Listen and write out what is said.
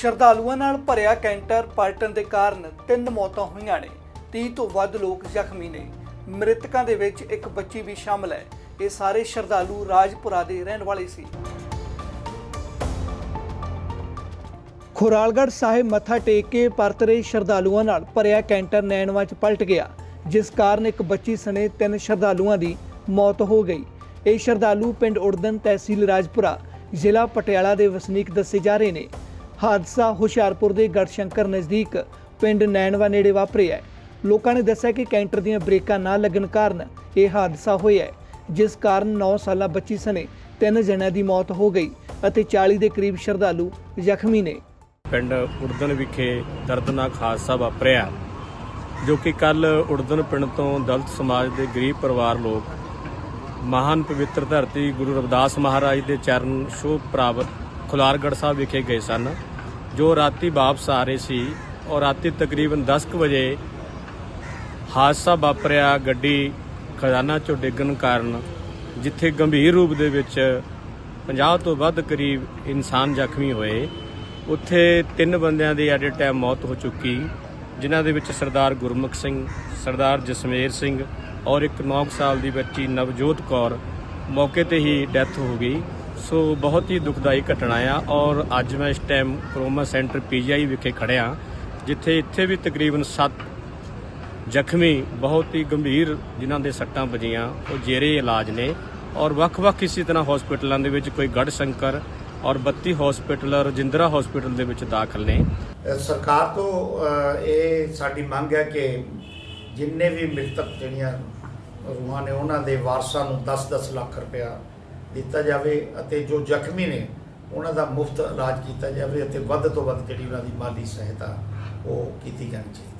ਸ਼ਰਧਾਲੂਆਂ ਨਾਲ ਭਰਿਆ ਕੈਂਟਰ ਪਲਟਣ ਦੇ ਕਾਰਨ ਤਿੰਨ ਮੌਤਾਂ ਹੋਈਆਂ ਨੇ। 30 ਤੋਂ ਵੱਧ ਲੋਕ ਜ਼ਖਮੀ ਨੇ। ਮ੍ਰਿਤਕਾਂ ਦੇ ਵਿੱਚ ਇੱਕ ਬੱਚੀ ਵੀ ਸ਼ਾਮਲ ਹੈ। ਇਹ ਸਾਰੇ ਸ਼ਰਧਾਲੂ ਰਾਜਪੁਰਾ ਦੇ ਰਹਿਣ ਵਾਲੇ ਸੀ। ਖੁਰਾਲਗੜ੍ਹ ਸਾਹਿਬ ਮੱਥਾ ਟੇਕ ਕੇ ਪਰਤ ਰਹੇ ਸ਼ਰਧਾਲੂਆਂ ਨਾਲ ਭਰਿਆ ਕੈਂਟਰ ਨੈਣਵਾ 'ਚ ਪਲਟ ਗਿਆ, ਜਿਸ ਕਾਰਨ ਇੱਕ ਬੱਚੀ ਸਣੇ ਤਿੰਨ ਸ਼ਰਧਾਲੂਆਂ ਦੀ ਮੌਤ ਹੋ ਗਈ। ਇਹ ਸ਼ਰਧਾਲੂ ਪਿੰਡ ਉੜਦਨ ਤਹਿਸੀਲ ਰਾਜਪੁਰਾ, ਜ਼ਿਲ੍ਹਾ ਪਟਿਆਲਾ ਦੇ ਵਸਨੀਕ ਦੱਸੇ ਜਾ ਰਹੇ ਨੇ। ਹਾਦਸਾ ਹੁਸ਼ਿਆਰਪੁਰ ਦੇ ਗੜਸ਼ੰਕਰ ਨਜ਼ਦੀਕ ਪਿੰਡ ਨੈਣਵਾ ਨੇੜੇ ਵਾਪਰਿਆ ਹੈ। ਲੋਕਾਂ ਨੇ ਦੱਸਿਆ ਕਿ ਕੈਂਟਰ ਦੀਆਂ ਬ੍ਰੇਕਾਂ ਨਾ ਲੱਗਣ ਕਾਰਨ ਇਹ ਹਾਦਸਾ ਹੋਇਆ ਹੈ, ਜਿਸ ਕਾਰਨ 9 ਸਾਲਾ ਬੱਚੀ ਸਣੇ ਤਿੰਨ ਜਣਿਆਂ ਦੀ ਮੌਤ ਹੋ ਗਈ ਅਤੇ 40 ਦੇ ਕਰੀਬ ਸ਼ਰਧਾਲੂ ਜ਼ਖਮੀ ਨੇ। ਪਿੰਡ ਉੜਦਨ ਵਿਖੇ ਦਰਦਨਾਕ ਹਾਦਸਾ ਵਾਪਰਿਆ, ਜੋ ਕਿ ਕੱਲ ਉੜਦਨ ਪਿੰਡ ਤੋਂ ਦਲਿਤ ਸਮਾਜ ਦੇ ਗਰੀਬ ਪਰਿਵਾਰ ਲੋਕ ਮਹਾਨ ਪਵਿੱਤਰ ਧਰਤੀ ਗੁਰੂ ਰਵਿਦਾਸ ਮਹਾਰਾਜ ਦੇ ਚਰਨ ਸ਼ੋਭ ਪ੍ਰਾਪਤ ਖੁਲਾਰਗੜ੍ਹ ਸਾਹਿਬ ਵਿਖੇ ਗਏ ਸਨ। ਜੋ ਰਾਤੀ ਵਾਪਸ ਆ ਰਹੇ ਸੀ ਔਰ ਰਾਤੀ ਤਕਰੀਬਨ 10 ਕੁ ਵਜੇ ਹਾਦਸਾ ਵਾਪਰਿਆ, ਗੱਡੀ ਖਜ਼ਾਨਾ ਚੋਂ ਡਿੱਗਣ ਕਾਰਨ, ਜਿੱਥੇ ਗੰਭੀਰ ਰੂਪ ਦੇ ਵਿੱਚ 50 ਤੋਂ ਵੱਧ ਕਰੀਬ ਇਨਸਾਨ ਜ਼ਖਮੀ ਹੋਏ। ਉੱਥੇ ਤਿੰਨ ਬੰਦਿਆਂ ਦੀ ਐਟ ਅ ਟਾਈਮ ਮੌਤ ਹੋ ਚੁੱਕੀ, ਜਿਨ੍ਹਾਂ ਦੇ ਵਿੱਚ ਸਰਦਾਰ ਗੁਰਮੁਖ ਸਿੰਘ, ਸਰਦਾਰ ਜਸਮੇਰ ਸਿੰਘ ਔਰ ਇੱਕ 9 ਸਾਲ ਦੀ ਬੱਚੀ ਨਵਜੋਤ ਕੌਰ ਮੌਕੇ ਤੇ ਹੀ ਡੈਥ ਹੋ ਗਈ। ਸੋ ਬਹੁਤ ਹੀ ਦੁਖਦਾਈ ਘਟਨਾ ਆ ਔਰ ਅੱਜ ਮੈਂ ਇਸ ਟਾਈਮ ਕਰੋਮਾ ਸੈਂਟਰ ਪੀਜੀਆਈ ਵਿਖੇ ਖੜਿਆ ਜਿੱਥੇ ਇੱਥੇ ਵੀ ਤਕਰੀਬਨ 7 ਜ਼ਖਮੀ ਬਹੁਤ ਹੀ ਗੰਭੀਰ ਜਿਨ੍ਹਾਂ ਦੇ ਸੱਟਾਂ ਵੱਜੀਆਂ, ਉਹ ਜੇਰੇ ਇਲਾਜ ਨੇ ਔਰ ਵੱਖ-ਵੱਖ ਇਸੇ ਤਰ੍ਹਾਂ ਹਸਪੀਟਲਾਂ ਦੇ ਵਿੱਚ ਕੋਈ ਗੜ ਸ਼ੰਕਰ ਔਰ 32 ਹਸਪੀਟਲ ਰਜਿੰਦਰਾ ਹਸਪੀਟਲ ਦੇ ਵਿੱਚ ਦਾਖਲ ਨੇ। ਸਰਕਾਰ ਤੋਂ ਇਹ ਸਾਡੀ ਮੰਗ ਹੈ ਕਿ ਜਿੰਨੇ ਵੀ ਮ੍ਰਿਤਕ ਜਿਹੜੀਆਂ ਰੂਹਾਂ ਨੇ, ਉਹਨਾਂ ਦੇ ਵਾਰਸਾਂ ਨੂੰ 10-10 ਲੱਖ ਰੁਪਇਆ ਦਿੱਤਾ ਜਾਵੇ ਅਤੇ ਜੋ ਜ਼ਖਮੀ ਨੇ, ਉਹਨਾਂ ਦਾ ਮੁਫਤ ਇਲਾਜ ਕੀਤਾ ਜਾਵੇ ਅਤੇ ਵੱਧ ਤੋਂ ਵੱਧ ਜਿਹੜੀ ਉਹਨਾਂ ਦੀ ਮਾਲੀ ਸਹਾਇਤਾ ਉਹ ਕੀਤੀ ਜਾਣੀ ਚਾਹੀਦੀ